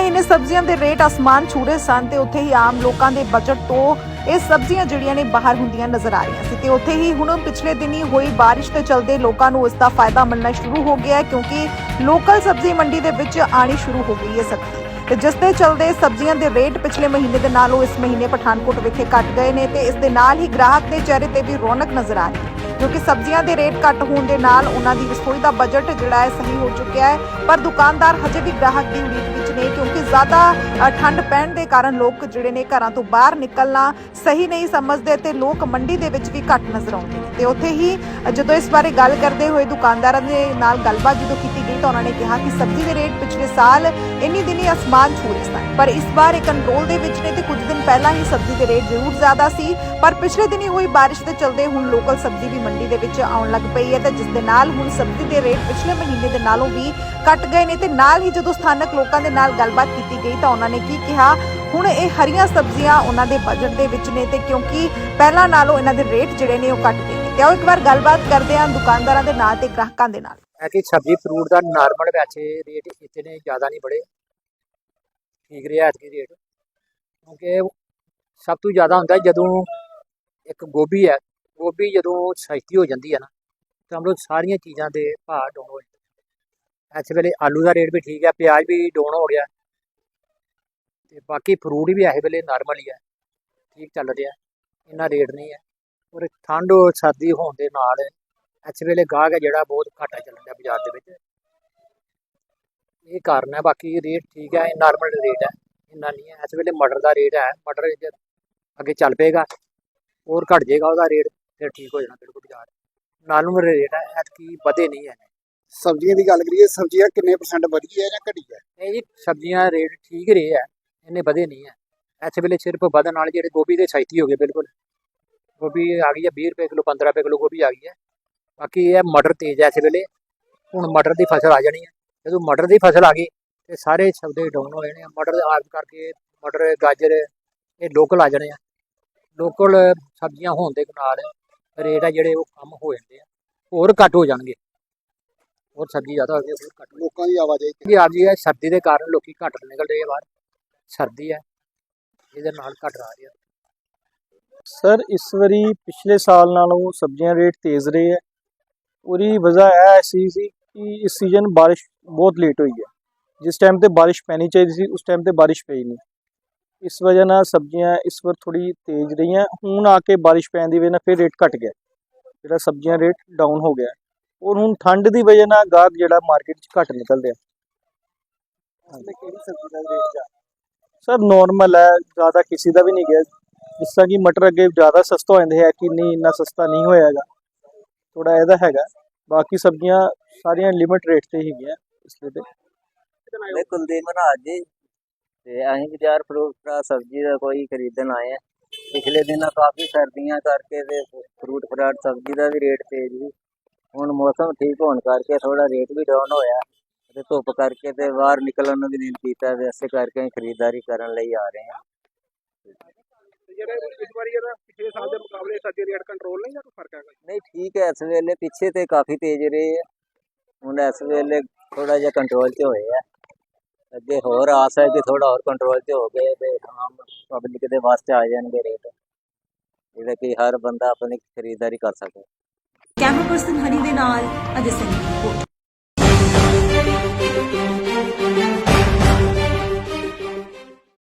ਜਿੱਥੇ ਸਬਜ਼ੀਆਂ ਦੇ ਰੇਟ ਅਸਮਾਨ ਛੂ ਰਹੇ ਸਨ ਤੇ ਉੱਥੇ ਹੀ ਆਮ ਲੋਕਾਂ ਦੇ ਬਜਟ ਤੋਂ ਇਹ ਸਬਜ਼ੀਆਂ ਜਿਹੜੀਆਂ ਨੇ ਬਾਹਰ ਹੁੰਦੀਆਂ ਨਜ਼ਰ ਆ ਰਹੀਆਂ ਸੀ ਤੇ ਉੱਥੇ ਹੀ ਹੁਣ ਪਿਛਲੇ ਦਿਨੀ ਹੋਈ ਬਾਰਿਸ਼ ਦੇ ਚਲਦੇ ਲੋਕਾਂ ਨੂੰ ਇਸ ਦਾ ਫਾਇਦਾ ਮਿਲਣਾ ਸ਼ੁਰੂ ਹੋ ਗਿਆ ਕਿਉਂਕਿ ਲੋਕਲ ਸਬਜ਼ੀ ਮੰਡੀ ਦੇ ਵਿੱਚ ਆਣੀ ਸ਼ੁਰੂ ਹੋ ਗਈ ਹੈ ਸਬਜ਼ੀ ਤੇ ਜਿਸ ਦੇ ਚਲਦੇ ਸਬਜ਼ੀਆਂ ਦੇ ਰੇਟ ਪਿਛਲੇ ਮਹੀਨੇ ਦੇ ਨਾਲੋਂ ਇਸ ਮਹੀਨੇ ਪਠਾਨਕੋਟ ਵਿਖੇ ਘਟ ਗਏ ਨੇ ਤੇ ਇਸ ਦੇ ਨਾਲ ਹੀ ਗ੍ਰਾਹਕ ਦੇ ਚਿਹਰੇ ਤੇ ਵੀ ਰੌਣਕ ਨਜ਼ਰ ਆ ਰਹੀ ਹੈ। ਕਿਉਂਕਿ ਸਬਜ਼ੀਆਂ ਦੇ ਰੇਟ ਘੱਟ ਹੋਣ ਦੇ ਨਾਲ ਉਹਨਾਂ ਦੀ ਰਸੋਈ ਦਾ ਬਜਟ ਜਿਹੜਾ ਹੈ ਸਹੀ ਹੋ ਚੁੱਕਿਆ ਹੈ। ਪਰ ਦੁਕਾਨਦਾਰ ਹਜੇ ਵੀ ਗ੍ਰਾਹਕ ਦੀ ਉਡੀਕ ਵਿੱਚ ਨੇ ਕਿਉਂਕਿ ਜ਼ਿਆਦਾ ਠੰਡ ਪੈਣ ਦੇ ਕਾਰਨ ਲੋਕ ਜਿਹੜੇ ਨੇ ਘਰਾਂ ਤੋਂ ਬਾਹਰ ਨਿਕਲਣਾ ਸਹੀ ਨਹੀਂ ਸਮਝਦੇ ਤੇ ਲੋਕ ਮੰਡੀ ਦੇ ਵਿੱਚ ਵੀ ਘੱਟ ਨਜ਼ਰ ਆਉਂਦੇ ਨੇ। ਤੇ ਉੱਥੇ ਹੀ ਜਦੋਂ ਇਸ ਬਾਰੇ ਗੱਲ ਕਰਦੇ ਹੋਏ ਦੁਕਾਨਦਾਰਾਂ ਦੇ ਨਾਲ ਗੱਲਬਾਤ ਜਦੋਂ ਕੀਤੀ ਗਈ ਤਾਂ ਉਹਨਾਂ ਨੇ ਕਿਹਾ ਕਿ ਸਬਜ਼ੀ ਦੇ ਰੇਟ ਪਿਛਲੇ ਸਾਲ ਇੰਨੀ ਦਿਨੀ ਅਸਮਾਨ ਛੂਹ ਰਹੇ ਸਨ। ਪਰ ਇਸ ਵਾਰ ਇਹ ਕੰਟਰੋਲ ਦੇ ਵਿੱਚ ਨੇ ਤੇ ਕੁਝ ਪਹਿਲਾਂ ਹੀ ਸਬਜ਼ੀ ਦੇ ਰੇਟ ਜ਼ਰੂਰ ਜ਼ਿਆਦਾ ਸੀ, ਪਰ ਪਿਛਲੇ ਦਿਨੀ ਹੋਈ ਬਾਰਿਸ਼ ਦੇ ਚਲਦੇ ਹੁਣ ਲੋਕਲ ਸਬਜ਼ੀ ਵੀ ਮੰਡੀ ਦੇ ਵਿੱਚ ਆਉਣ ਲੱਗ ਪਈ ਹੈ ਤੇ ਜਿਸ ਦੇ ਨਾਲ ਹੁਣ ਸਬਜ਼ੀ ਦੇ ਰੇਟ ਪਿਛਲੇ ਮਹੀਨੇ ਦੇ ਨਾਲੋਂ ਵੀ ਘਟ ਗਏ ਨੇ ਤੇ ਨਾਲ ਹੀ ਜਦੋਂ ਸਥਾਨਕ ਲੋਕਾਂ ਦੇ ਨਾਲ ਗੱਲਬਾਤ ਕੀਤੀ ਗਈ ਤਾਂ ਉਹਨਾਂ ਨੇ ਕੀ ਕਿਹਾ? ਹੁਣ ਇਹ ਹਰੀਆਂ ਸਬਜ਼ੀਆਂ ਉਹਨਾਂ ਦੇ ਬਜਟ ਦੇ ਵਿੱਚ ਨੇ ਤੇ ਕਿਉਂਕਿ ਪਹਿਲਾਂ ਨਾਲੋਂ ਇਹਨਾਂ ਦੇ ਰੇਟ ਜਿਹੜੇ ਨੇ ਉਹ ਘਟ ਗਏ ਨੇ। ਤੇ ਆਓ ਇੱਕ ਵਾਰ ਗੱਲਬਾਤ ਕਰਦੇ ਹਾਂ ਦੁਕਾਨਦਾਰਾਂ ਦੇ ਨਾਲ ਤੇ ਗ੍ਰਾਹਕਾਂ ਦੇ ਨਾਲ। ਹੈ ਕਿ ਸਬਜ਼ੀ ਫਰੂਟ ਦਾ ਨਾਰਮਲ ਵੈਸੇ ਰੇਟ ਇਤਨੇ ਜ਼ਿਆਦਾ ਨਹੀਂ ਬੜੇ। ਠੀਕ ਰਿਹਾ ਐਤਕੀ ਰੇਟ। ਕਿਉਂਕਿ ਸਭ ਤੋਂ ਜ਼ਿਆਦਾ ਹੁੰਦਾ ਜਦੋਂ ਇੱਕ ਗੋਭੀ ਹੈ, ਗੋਭੀ ਜਦੋਂ ਸਸਤੀ ਹੋ ਜਾਂਦੀ ਹੈ ਨਾ, ਤਾਂ ਹਮਰੋ ਸਾਰੀਆਂ ਚੀਜ਼ਾਂ ਦੇ ਭਾਅ ਡਾਊਨ ਹੋ ਜਾਂਦੇ ਇਸ ਵੇਲੇ ਆਲੂ ਦਾ ਰੇਟ ਵੀ ਠੀਕ ਹੈ, ਪਿਆਜ਼ ਵੀ ਡਾਊਨ ਹੋ ਗਿਆ ਤੇ ਬਾਕੀ ਫਰੂਟ ਵੀ ਇਸ ਵੇਲੇ ਨਾਰਮਲ ਹੀ ਹੈ, ਠੀਕ ਚੱਲ ਰਿਹਾ ਇੰਨਾ ਰੇਟ ਨਹੀਂ ਹੈ ਔਰ ਠੰਡ ਔਰ ਸਰਦੀ ਹੋਣ ਦੇ ਨਾਲ ਇਸ ਵੇਲੇ ਗਾਹਕ ਹੈ ਜਿਹੜਾ ਬਹੁਤ ਘਾਟਾ ਚੱਲ ਰਿਹਾ ਬਾਜ਼ਾਰ ਦੇ ਵਿੱਚ। ਇਹ ਕਾਰਨ ਹੈ, ਬਾਕੀ ਰੇਟ ਠੀਕ ਹੈ ਨਾਰਮਲ ਰੇਟ ਹੈ, ਇੰਨਾ ਨਹੀਂ ਹੈ, ਇਸ ਵੇਲੇ ਮਟਰ ਦਾ ਰੇਟ ਹੈ, ਮਟਰ ਅੱਗੇ ਚੱਲ ਪਏਗਾ ਹੋਰ ਘਟ ਜਾਏਗਾ ਉਹਦਾ ਰੇਟ ਫਿਰ ਠੀਕ ਹੋ ਜਾਣਾ ਬਿਲਕੁਲ ਬਾਜ਼ਾਰ। ਨਾਰਮਲ ਰੇਟ ਹੈ ਐਤਕੀ ਵਧੇ ਨਹੀਂ ਹੈ। ਸਬਜ਼ੀਆਂ ਦੀ ਗੱਲ ਕਰੀਏ ਸਬਜ਼ੀਆਂ ਕਿੰਨੇ ਪਰਸੈਂਟ ਵਧੀ ਹੈ ਜਾਂ ਘਟੀ ਹੈ ਇਹ ਜੀ ਸਬਜ਼ੀਆਂ ਰੇਟ ਠੀਕ ਰਹੇ ਹੈ ਇੰਨੇ ਵਧੇ ਨਹੀਂ ਹੈ। ਇਸ ਵੇਲੇ ਸਿਰਫ ਵਧਣ ਨਾਲ ਜਿਹੜੇ ਗੋਭੀ ਦੇ ਸਸਤੀ ਹੋ ਗਏ ਬਿਲਕੁਲ। ਗੋਭੀ ਆ ਗਈ ਹੈ 20 ਰੁਪਏ ਕਿਲੋ 15 ਰੁਪਏ ਕਿਲੋ ਗੋਭੀ ਆ ਗਈ ਹੈ। ਬਾਕੀ ਇਹ ਮਟਰ ਤੇਜ਼ ਹੈ ਇਸ ਵੇਲੇ। ਹੁਣ ਮਟਰ ਦੀ ਫਸਲ ਆ ਜਾਣੀ ਹੈ। ਜਦੋਂ ਮਟਰ ਦੀ ਫਸਲ ਆ ਗਈ ਤੇ ਸਾਰੇ ਸੌਦੇ ਡਾਊਨ ਹੋ ਜਾਣੇ ਆ। ਮਟਰ ਆਪ ਕਰਕੇ ਮਟਰ ਗਾਜਰ ਇਹ ਲੋਕਲ ਆ ਜਾਣੇ ਆ। ਲੋਕਲ ਸਬਜ਼ੀਆਂ ਹੋਣ ਦੇ ਨਾਲ ਰੇਟ ਆ ਜਿਹੜੇ ਉਹ ਕਮ ਹੋ ਜਾਂਦੇ ਆ ਹੋਰ ਘੱਟ ਹੋ ਜਾਣਗੇ। ਹੋਰ ਸਬਜ਼ੀ ਜ਼ਿਆਦਾ ਹੋ ਗਈ ਹੋਰ ਘੱਟ ਲੋਕਾਂ ਦੀ ਆਵਾਜਾਈ ਕਿ ਆਪ ਜੀ ਇਹ ਸਰਦੀ ਦੇ ਕਾਰਨ ਲੋਕੀ ਘੱਟ ਨਿਕਲ ਰਹੇ ਆ ਬਾਹਰ। ਸਰਦੀ ਹੈ ਇਹਦੇ ਨਾਲ ਘੱਟ ਆ ਰਿਹਾ। ਸਰ ਇਸ ਵਾਰੀ ਪਿਛਲੇ ਸਾਲ ਨਾਲੋਂ ਸਬਜ਼ੀਆਂ ਰੇਟ ਤੇਜ਼ ਰਹੇ ਹੈ ਉਹਦੀ ਵਜ੍ਹਾ ਇਹ ਸੀ ਸੀ ਕਿ ਇਸ ਸੀਜ਼ਨ ਬਾਰਿਸ਼ ਬਹੁਤ ਲੇਟ ਹੋਈ ਹੈ ਜਿਸ ਟਾਈਮ ਤੇ ਬਾਰਿਸ਼ ਪੈਣੀ ਚਾਹੀਦੀ ਸੀ ਉਸ ਟਾਈਮ ਤੇ ਬਾਰਿਸ਼ ਪਈ ਨਹੀਂ। ਇਸ ਵਜ੍ਹਾ ਨਾਲ ਸਬਜ਼ੀਆਂ ਇਸ ਵਾਰ ਥੋੜੀ ਤੇਜ਼ ਰਹੀਆਂ। ਹੁਣ ਆ ਕੇ ਬਾਰਿਸ਼ ਪੈਣ ਦੀ ਵਜ੍ਹਾ ਨਾਲ ਫਿਰ ਰੇਟ ਘਟ ਗਿਆ। ਜਿਹੜਾ ਸਬਜ਼ੀਆਂ ਰੇਟ ਡਾਊਨ ਹੋ ਗਿਆ। ਔਰ ਹੁਣ ਠੰਡ ਦੀ ਵਜ੍ਹਾ ਨਾਲ ਗਾਹਕ ਜਿਹੜਾ ਮਾਰਕੀਟ 'ਚ ਘੱਟ ਨਿਕਲ ਰਿਹਾ ਦਾ ਸਰ ਨਾਰਮਲ ਹੈ ਜ਼ਿਆਦਾ ਕਿਸੇ ਦਾ ਵੀ ਨਹੀਂ ਗਿਆ। ਜਿਸ ਤਰ੍ਹਾਂ ਕਿ ਮਟਰ ਅੱਗੇ ਜ਼ਿਆਦਾ ਸਸਤਾ ਹੋ ਜਾਂਦੇ ਹੈ ਕਿ ਨਹੀਂ ਇੰਨਾ ਸਸਤਾ ਨਹੀਂ ਹੋਇਆਗਾ ਥੋੜਾ ਇਹਦਾ ਹੈਗਾ। ਬਾਕੀ ਸਬਜ਼ੀਆਂ ਸਾਰੀਆਂ ਲਿਮਿਟ ਰੇਟ ਤੇ ਹੀ ਹੈਗੀਆਂ ਇਸ ਲਈ ਤੇ। ਮੈਂ ਕੁਲਦੀਪ ਮਹਾਰਾਜ ਜੀ ਤੇ ਅਸੀਂ ਬਾਜ਼ਾਰ ਫਰੂਟ ਫਰਾ ਸਬਜ਼ੀ ਦਾ ਕੋਈ ਖਰੀਦਣ ਆਏ ਆ ਪਿਛਲੇ ਦਿਨਾਂ ਕਾਫੀ ਸਰਦੀਆਂ ਕਰਕੇ ਤੇ ਫਰੂਟ ਫਰਾਟ ਸਬਜ਼ੀ ਦਾ ਵੀ ਰੇਟ ਤੇਜ਼ ਸੀ। ਹੁਣ ਮੌਸਮ ਠੀਕ ਹੋਣ ਕਰਕੇ ਥੋੜਾ ਰੇਟ ਵੀ ਡਾਊਨ ਹੋਇਆ। ਤੇ ਧੁੱਪ ਕਰਕੇ ਤੇ ਬਾਹਰ ਨਿਕਲਣ ਨੂੰ ਵੀ ਨਹੀਂ ਕੀਤਾ ਤੇ ਇਸੇ ਕਰਕੇ ਅਸੀਂ ਖਰੀਦਦਾਰੀ ਕਰਨ ਲਈ ਆ ਰਹੇ ਹਾਂ। ਜਿਹੜਾ ਇਸ ਵਾਰੀ ਇਹਦਾ ਪਿਛਲੇ ਸਾਲ ਦੇ ਮੁਕਾਬਲੇ ਸਬਜ਼ੀ ਰੇਟ ਕੰਟਰੋਲ ਨਹੀਂ ਜਾਂ ਕੋਈ ਫ਼ਰਕ ਹੈਗਾ? ਨਹੀਂ ਠੀਕ ਹੈ ਇਸ ਵੇਲੇ ਪਿੱਛੇ ਤੇ ਕਾਫੀ ਤੇਜ਼ ਰਹੇ ਆ। ਹੁਣ ਇਸ ਵੇਲੇ ਥੋੜਾ ਜਿਹਾ ਕੰਟਰੋਲ 'ਚ ਹੋਏ ਆ। ਅੱਗੇ ਹੋਰ ਆਸ ਹੈ ਕਿ ਥੋੜਾ ਹੋਰ ਕੰਟਰੋਲ 'ਚ ਹੋ ਗਏ ਤੇ ਆਮ ਪਬਲਿਕ ਦੇ ਵਾਸਤੇ ਆ ਜਾਣਗੇ ਰੇਟ ਜਿਹੜਾ ਕਿ ਹਰ ਬੰਦਾ ਆਪਣੀ ਖਰੀਦਦਾਰੀ ਕਰ ਸਕੇ। ਕੈਮਰਾ ਪਰਸਨ ਹਨੀ ਦੇ ਨਾਲ ਅਜੇ ਸਿੰਘ